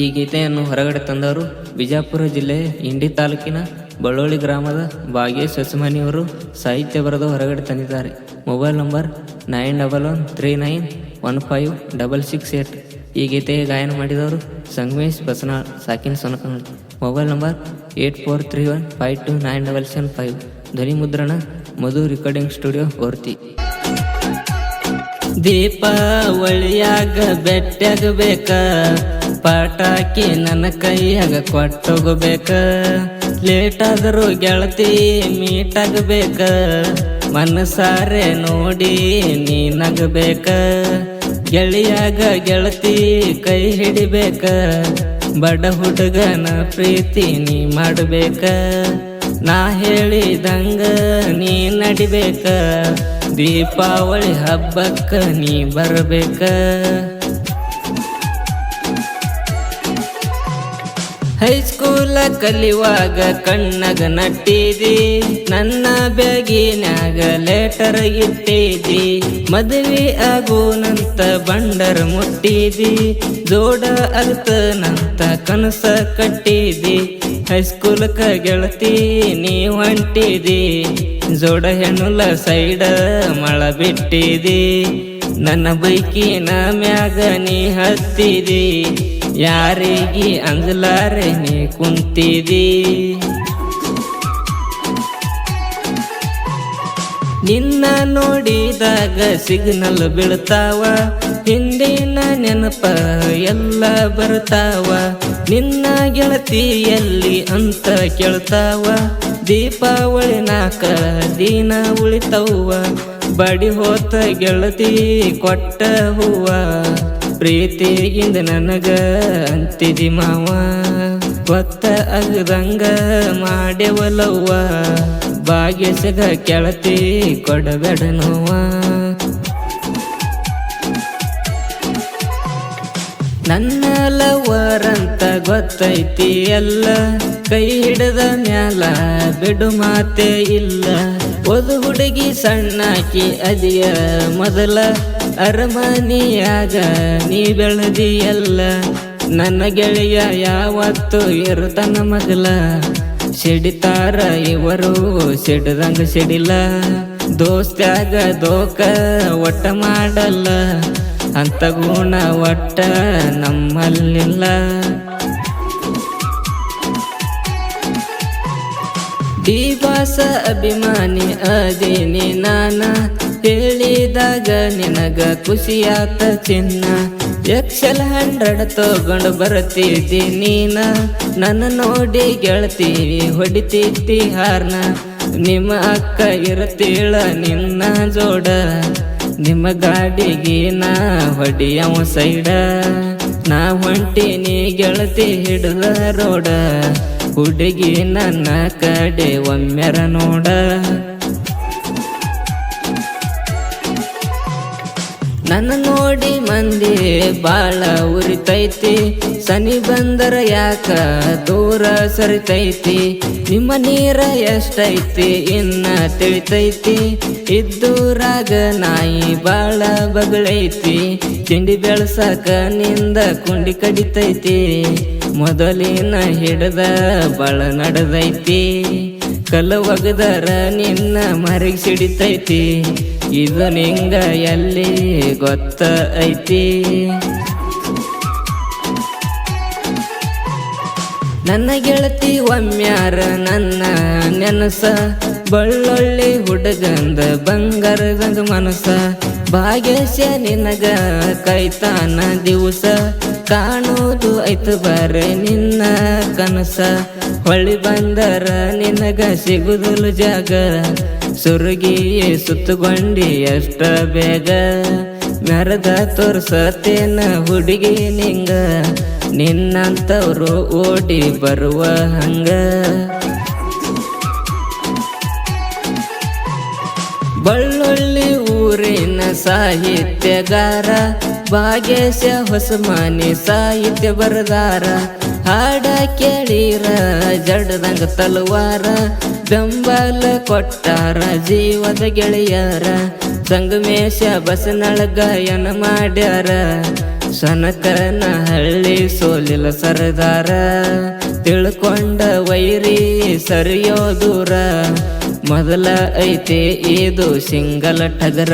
ಈ ಗೀತೆಯನ್ನು ಹೊರಗಡೆ ತಂದವರು ಬಿಜಾಪುರ ಜಿಲ್ಲೆಯ ಇಂಡಿ ತಾಲೂಕಿನ ಬಳ್ಳೋಳಿ ಗ್ರಾಮದ ಭಾಗ್ಯೇಶ್ ಹೊಸಮನಿಯವರು ಸಾಹಿತ್ಯ ಬರೆದು ಹೊರಗಡೆ ತಂದಿದ್ದಾರೆ. Mobile number nine double one three nine one five double six eight. ಈ ಗೀತೆಗೆ ಗಾಯನ ಮಾಡಿದವರು Sangamesh Basanal, ಸಾಕಿನ್ Sonakanal mobile number eight four three one five two nine double seven five. ಧ್ವನಿ ಮುದ್ರಣ ಮಧು ರೆಕಾರ್ಡಿಂಗ್ ಸ್ಟುಡಿಯೋ ಹೊರ್ತಿ ದೀಪಾವಳಿಯಾಗ ಬೆಟ್ಟಾಗಬೇಕ ಪಟಾಕಿ ನನ್ನ ಕೈಯಾಗ ಕೊಟ್ಟೋಗಬೇಕ. ಲೇಟಾದರೂ ಗೆಳತಿ ಮೀಟಾಗಬೇಕ. ಮನಸಾರೆ ನೋಡಿ ನೀನಾಗಬೇಕ. ಗೆಳೆಯಾಗ ಗೆಳತಿ ಕೈ ಹಿಡಿಬೇಕ. ಬಡ ಹುಡುಗನ ಪ್ರೀತಿ ನೀ ಮಾಡಬೇಕ. ನಾ ಹೇಳಿದಂಗ ನೀ ನಡಿಬೇಕ. ದೀಪಾವಳಿ ಹಬ್ಬಕ್ಕ ನೀ ಬರಬೇಕ. ಹೈಸ್ಕೂಲ ಕಲಿಯುವಾಗ ಕಣ್ಣಗ ನಟ್ಟಿದಿ ನನ್ನ ಬ್ಯಾಗಿನಾಗ ಲೆಟರ್ ಇಟ್ಟಿದಿ ಮದುವೆ ಆಗೋನಂತ ಬಂಡರ್ ಮುಟ್ಟಿದಿ ಜೋಡ ಅಲ್ತನಂತ ಕನಸ ಕಟ್ಟಿದಿ ಹೈಸ್ಕೂಲ್ಕ ಗೆಳತಿ ನೀ ಹೊಂಟಿದಿ ಜೋಡ ಹೆಣ್ಣುಲ ಸೈಡ ಮಳ ಬಿಟ್ಟಿದಿ ನನ್ನ ಬೈಕಿನ ಮ್ಯಾಗ ನೀ ಹತ್ತಿದಿ ಯಾರಿಗೆ ಅಂಜಲಾರೆ ನೀ ಕುಂತಿದಿ? ನಿನ್ನ ನೋಡಿದಾಗ ಸಿಗ್ನಲ್ ಬೀಳ್ತಾವ, ಹಿಂದಿನ ನೆನಪ ಎಲ್ಲ ಬರ್ತಾವ, ನಿನ್ನ ಗೆಳತಿ ಎಲ್ಲಿ ಅಂತ ಕೇಳ್ತಾವ, ದೀಪಾವಳಿ ನಾಕ ದಿನ ಉಳಿತವ್ವ, ಬಡಿ ಹೋತ ಗೆಳತಿ ಕೊಟ್ಟ ಹೂವ. ಪ್ರೀತಿಗಿಂದ ನನಗ ಅಂತಿದಿ ಮಾವ. ಗೊತ್ತ ಆಗದಂಗ ಮಾಡ್ಯವಲವ್ವ ಭಾಗ್ಯಸಗ ಕೆಳತಿ ಕೊಡಬೇಡ ನೋವ. ನನ್ನ ಲವರಂತ ಗೊತ್ತೈತಿ ಎಲ್ಲ. ಕೈ ಹಿಡದ ಮ್ಯಾಲ ಬಿಡು ಮಾತೆ ಇಲ್ಲ. ಒದು ಹುಡುಗಿ ಸಣ್ಣಾಕಿ ಅದಿಯ ಮೊದಲ. ಅರಮನಿಯಾಗ ನೀ ಬೆಳೆದಿ ಎಲ್ಲ ನನ್ನ ಗೆಳೆಯ ಯಾವತ್ತು ಇರುತನ ಮಗಲ. ಸಿಡಿತಾರ ಇವರು ಸಿಡದಂಗ ಸಿಡಿಲ್ಲ ದೋಸ್ತ್ಯಾಗ ದೋಕ ಒಟ್ಟ ಮಾಡಲ್ಲ. ಅಂತ ಗುಣ ಒಟ್ಟ ನಮ್ಮಲ್ಲಿಲ್ಲ ದಿವಾಸ ಅಭಿಮಾನಿ ಅದೇನಿ ನಾನ. ಹೇಳಿದಾಗ ನಿನಗ ಖುಷಿಯಾತ ಚಿನ್ನ. ಎಕ್ಸೆಲ್ ಹಂಡ್ರೆಡ್ ತಗೊಂಡು ಬರ್ತಿದ್ದಿ ನೀನ. ನನ್ನ ನೋಡಿ ಗೆಳ್ತೀವಿ, ಹೊಡಿತಿದ್ದಿ ಹಾರ್ನ. ನಿಮ್ಮ ಅಕ್ಕ ಇರ್ತೀಳ ನಿನ್ನ ಜೋಡ. ನಿಮ್ಮ ಗಾಡಿಗೆ ನಾ ಹೊಡಿಯವ ಸೈಡ. ನಾ ಹೊಂಟಿನಿ ಗೆಳತಿ ಹಿಡಿದ ರೋಡ. ಹುಡುಗಿ ನನ್ನ ಕಡೆ ಒಮ್ಮೆರ ನೋಡ. ನನ್ನ ನೋಡಿ ಮಂದಿ ಬಾಳ ಉರಿತೈತಿ. ಸನಿ ಬಂದರ ಯಾಕ ದೂರ ಸರಿತೈತಿ. ನಿಮ್ಮ ನೀರ ಎಷ್ಟೈತಿ ಇನ್ನ ತಿಳಿತೈತಿ. ಇದ್ದೂರಾಗ ನಾಯಿ ಬಾಳ ಬಗಳೈತಿ. ತಿಂಡಿ ಬೆಳ್ಸಾಕ ನಿಂದ ಕುಂಡಿ ಕಡಿತೈತಿ. ಮೊದಲಿನ ಹಿಡ್ದ ಬಾಳ ನಡೆದೈತಿ. ಕಲ್ಲು ಒಗದರ ನಿನ್ನ ಮರಿಗೆ ಸಿಡಿತೈತಿ. ಇದು ನಿಂಗ ಎಲ್ಲಿ ಗೊತ್ತ ಐತಿ? ನನ್ನ ಗೆಳತಿ ಒಮ್ಮ್ಯಾರ ನನ್ನ ನೆನಸ, ಬಳ್ಳೊಳ್ಳಿ ಹುಡುಗಂದ ಬಂಗಾರದಂಗ ಮನಸ. ಭಾಗ್ಯಶ ನಿನಗ ಕೈತಾನ ದಿವಸ, ಕಾಣೋದು ಐತು ಬರ ನಿನ್ನ ಕನಸ. ಹೊಳಿ ಬಂದರ ನಿನಗ ಸಿಗುದಿಲ್ಲ ಜಾಗ ಸುರುಗಿ ಸುತ್ತಗೊಂಡಿ ಎಷ್ಟ ಬೇಗ ಮೆರದ ತೋರ್ಸತೇನ ಹುಡುಗಿ ನಿಂಗ. ನಿನ್ನಂತವ್ರು ಓಡಿ ಬರುವ ಹಂಗ. ಬಳ್ಳೊಳ್ಳಿ ಊರಿನ ಸಾಹಿತ್ಯಗಾರ ಭಾಗ್ಯಶ ಹೊಸಮಾನಿ ಸಾಹಿತ್ಯ ಬರದಾರ. ಹಾಡ ಕೇಳಿರ, ಜಡದಂಗ ತಲವಾರ, ಬೆಂಬಲ ಕೊಟ್ಟಾರ ಜೀವದ ಗೆಳೆಯರ, ಸಂಗಮೇಶ ಬಸನಳ ಗಾಯನ ಮಾಡ್ಯಾರ, ಸನಕನ ಹಳ್ಳಿ ಸೋಲಿಲ್ಲ ಸರದಾರ, ತಿಳ್ಕೊಂಡ ವೈರಿ ಸರಿಯೋ ದೂರ ಮೊದಲ ಐತೆ ಇದು ಸಿಂಗಲ ಟಗರ.